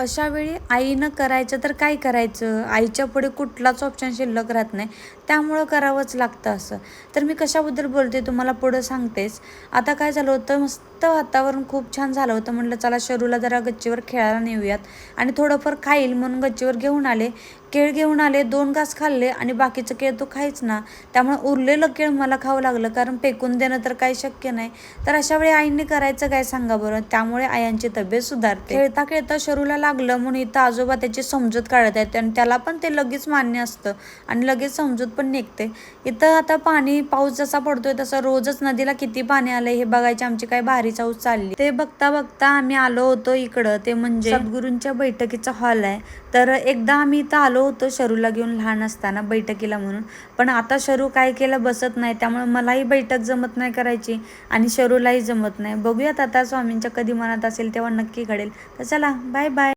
अशा वेळी आईनं करायचं तर काय करायचं? आईच्या पुढे कुठलाच ऑप्शन शिल्लक राहत नाही. त्यामुळं करावंच लागतं असं. तर मी कशाबद्दल बोलते तुम्हाला पुढं सांगतेच. आता काय झालं होतं? मस्त वातावरण खूप छान झालं होतं. म्हटलं चला शरूला जरा गच्चीवर खेळायला नेऊयात. आणि थोडंफार खाईल म्हणून गच्चीवर घेऊन आले. केळ घेऊन आले दोन घास खाल्ले आणि बाकीचं केळ तो खायच ना. त्यामुळे उरलेलं केळ मला खावं लागलं कारण फेकून देणं तर काही शक्य नाही. तर अशा वेळी आईंनी करायचं काय सांगा बरं? त्यामुळे आयांची तब्येत सुधारते. खेळता खेळता शरूला लागलं म्हणून इथं आजोबा त्याची समजूत काढत आहेत आणि त्याला पण ते लगेच मान्य असतं आणि लगेच समजूत पण निघते. इथं आता पाणी पाऊस जसा पडतोय तसं रोजच नदीला किती पाणी आलंय हे बघायची आमची काय भारी चाऊस चालली. ते बघता बघता आम्ही आलो होतो इकडं ते म्हणजे सद्गुरूंच्या बैठकीचा हॉल आहे. तर एकदा आम्ही इथं आलो आलो होतो शरूला घेऊन लहान असताना बैठकीला म्हणून. पण आता शरू काय केलं बसत नाही त्यामुळे मलाही बैठक जमत नाही करायची आणि शरूलाही जमत नाही. बघूयात आता स्वामींच्या कधी मनात असेल तेव्हा नक्की घडेल. तर चला बाय बाय